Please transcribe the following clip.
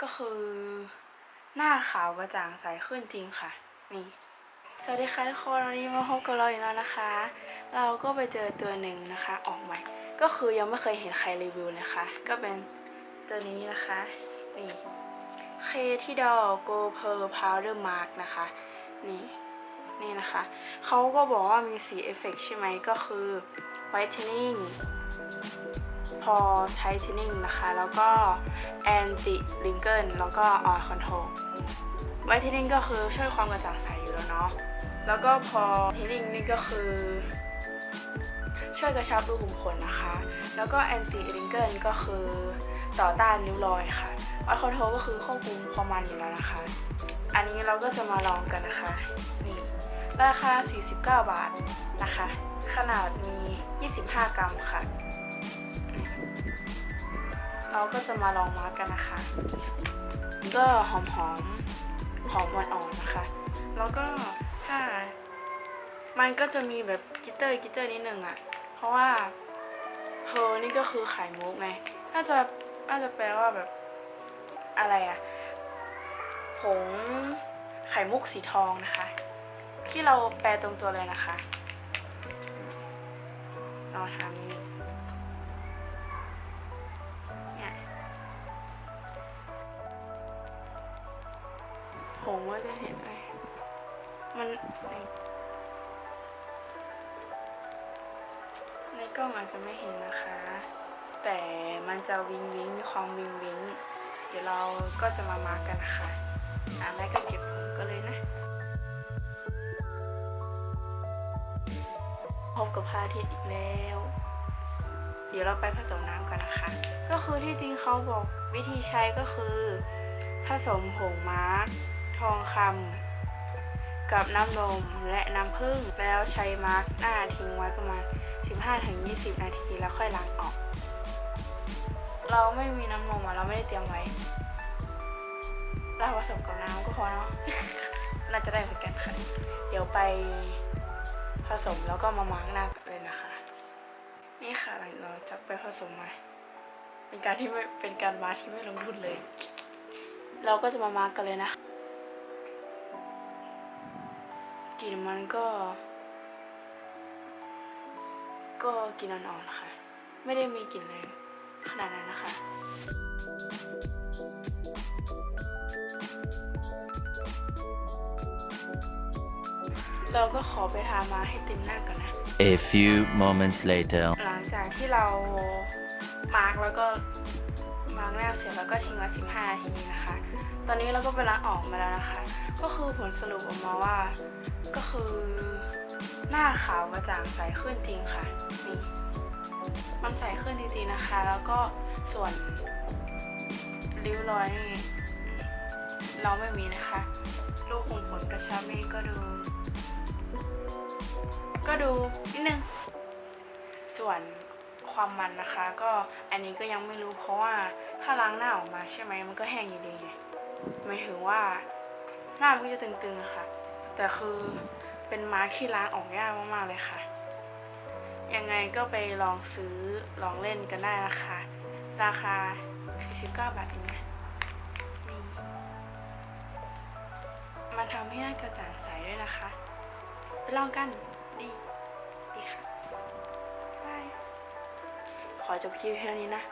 ก็คือ หน้าขาวกระจ่างใสขึ้นจริงค่ะ นี่ สวัสดีค่ะทุกคนวันนี้มาพบกับเราอีกแล้วนะคะ เราก็ไปเจอตัวหนึ่งนะคะ ออกใหม่ ก็คือยังไม่เคยเห็นใครรีวิวนะคะ ก็เป็นตัวนี้นะคะ นี่เคที่ดอโกเพอร์พาวเดอร์มาร์กนะคะ นี่นี่นะคะ เขาก็บอกว่ามีสีเอฟเฟกใช่ไหมก็คือ whitening พอ tightening นะคะ แล้วก็ anti wrinkle แล้วก็ oil control whitening ก็คือช่วยความกระจ่างใสอยู่แล้วเนาะแล้วก็พอ tightening นี่ก็คือ ช่วยกระชับรูขุมขนนะคะ แล้วก็ anti wrinkle ก็คือต่อต้านริ้วรอยค่ะ oil control ก็คือควบคุมความมันอยู่แล้วนะคะ อันนี้เราก็จะมาลองกันนะคะนี่ราคา 49 บาทนะคะ ขนาดมี 25 กรัมค่ะ เราก็จะมาลองมาร์กกันนะคะ ก็หอมหอมๆหอมอ่อนๆนะคะ แล้วก็ถ้ามันก็จะมีแบบกิตเตอร์กิตเตอร์นิดนึงอะ่ะ เพราะว่าเพร์ลนี่ก็คือไข่มุกไง น่าจะน่าจะแปลว่าแบบอะไรอะ่ะ ผงไข่มุกสีทองนะคะ ที่เราแปลตรงตัวเลยนะคะเราทำนี้ ผมว่าจะเห็นไหมมันในในกล้องอาจจะไม่เห็นนะคะ แต่มันจะวิงวิงมีความวิงวิงเดี๋ยวเราก็จะมามาร์กกันนะคะอะแม่ก็เก็บผมก็เลยนะพบกับพระอาทิตย์อีกแล้ว เดี๋ยวเราไปผสมน้ำกันนะคะ ก็คือที่จริงเขาบอกวิธีใช้ก็คือ ผสมผงมาร์ก ทองคำกับน้ำนมและน้ำผึ้งแล้วใช้มาร์กหน้าทิ้งไว้ประมาณ 15-20 นาทีแล้วค่อยล้างออก เราไม่มีน้ำนมอะเราไม่ได้เตรียมไว้ เราผสมกับน้ำก็พอเนาะน่าจะได้เหมือนกันค่ะ เดี๋ยวไปผสมแล้วก็มามาร์กหน้ากันเลยนะคะ นี่ค่ะเราจากไปผสมมาเป็นการที่ไม่เป็นการมาร์กที่ไม่ลงทุนเลย เราก็จะมามาร์กกันเลยนะ กลิ่นมันก็ ก็กลินอ่อนๆนะคะไม่ได้มีกลิ่นแรงขนาดนั้นนะคะเราก็ขอไปทามาให้เต็มหน้าก่อนนะ A few moments later. หลังจากที่เรามาร์กแล้วก็ มาร์กหน้าเสร็จแล้วก็ทิ้งไว้ 15 นาทีนะคะ ตอนนี้เราก็ไปล้างออกมาแล้วนะคะ ก็คือผลสรุปออกมาว่า ก็คือหน้าขาวกระจ่างใสขึ้นจริงค่ะ นี่ มันใสขึ้นจริงๆนะคะ แล้วก็ส่วนริ้วรอยนี่เราไม่มีนะคะลูกขุมขนกระชับนี่ก็ดู ก็ดูนิดนึง ส่วน ความมันนะคะ ก็อันนี้ก็ยังไม่รู้เพราะว่าถ้าล้างหน้าออกมาใช่ไหมมันก็แห้งอยู่ดีไงหมายถึงว่าหน้ามันก็จะตึงๆอะค่ะ แต่คือเป็นมาร์คที่ล้างออกยากมากๆเลยค่ะ ยังไงก็ไปลองซื้อลองเล่นกันได้นะคะ ราคา 49 บาทเองนะนี่มาทำให้หน้ากระจ่างใสด้วยนะคะ ไปลองกันดีดีค่ะ ขอจบคลิปแค่นี้นะ